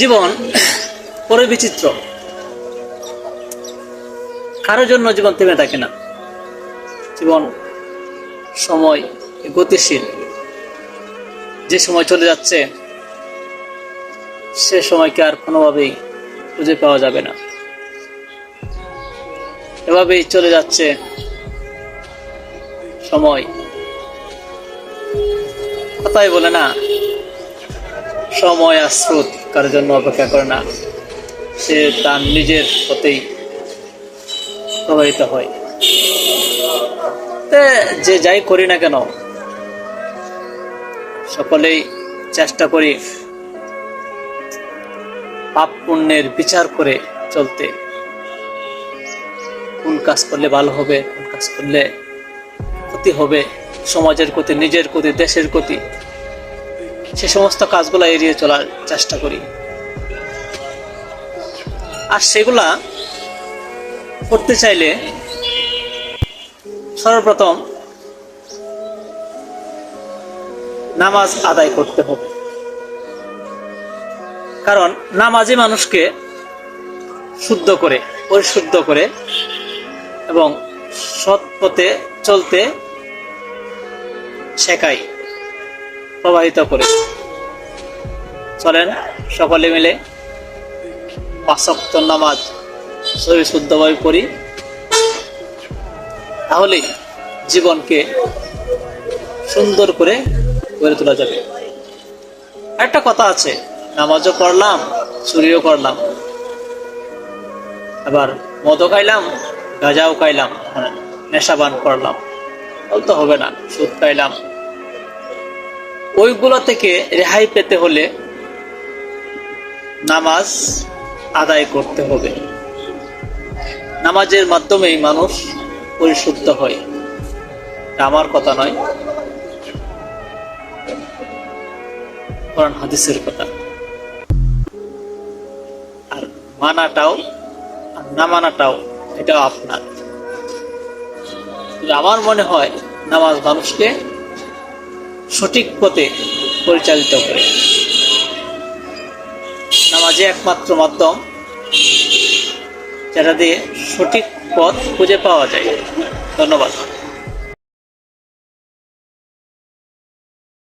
জীবন পরে বিচিত্র। কারোর জন্য জীবন থেমে থাকে না। জীবন সময় গতিশীল। যে সময় চলে যাচ্ছে, সে সময়কে আর কোনোভাবেই খুঁজে পাওয়া যাবে না। এভাবেই চলে যাচ্ছে সময়। কথাই বলে না সময় আর স্রোত কারোর জন্য অপেক্ষা করে না। সে তার নিজের পথেই প্রবাহিত হয়। যে যাই করি না কেন, সকলেই চেষ্টা করি পাপ পুণ্যের বিচার করে চলতে। কোন কাজ করলে ভালো হবে, কোন কাজ করলে ক্ষতি হবে, সমাজের ক্ষতি, নিজের ক্ষতি, দেশের ক্ষতি। সে সমস্ত কাজগুলো এড়িয়ে চলার চেষ্টা করি। আর সেগুলা করতে চাইলে সর্বপ্রথম নামাজ আদায় করতে হবে। কারণ নামাজই মানুষকে শুদ্ধ করে, পরিশুদ্ধ করে এবং সৎ পথে চলতে শেখায়, প্রবাহিত করে। চলেন সকলে মিলে পাঁচক্ত নামাজ শরীর শুদ্ধভাবে পড়ি। তাহলেই জীবনকে সুন্দর করে গড়ে তোলা যাবে। একটা কথা আছে নামাজও পড়লাম চুরিও করলাম। আবার মদও খাইলাম গাঁজাও খাইলাম হ্যাঁ, নেশাবান করলাম। বলতে হবে না সুদ খাইলাম। ওইগুলো থেকে রেহাই পেতে হলে নামাজ আদায় করতে হবে। নামাজের মাধ্যমেই মানুষ পরিশুদ্ধ হয়। আমার কথা নয়। কোরআন হাদিসের কথা। আর মানাটাও আর না মানাটাও এটাও আপনার। আমার মনে হয়, নামাজ মানুষকে সঠিক পথে পরিচালিত করে। নামাজে একমাত্র মাধ্যম যেটা দিয়ে সঠিক পথ খুঁজে পাওয়া যায়। ধন্যবাদ।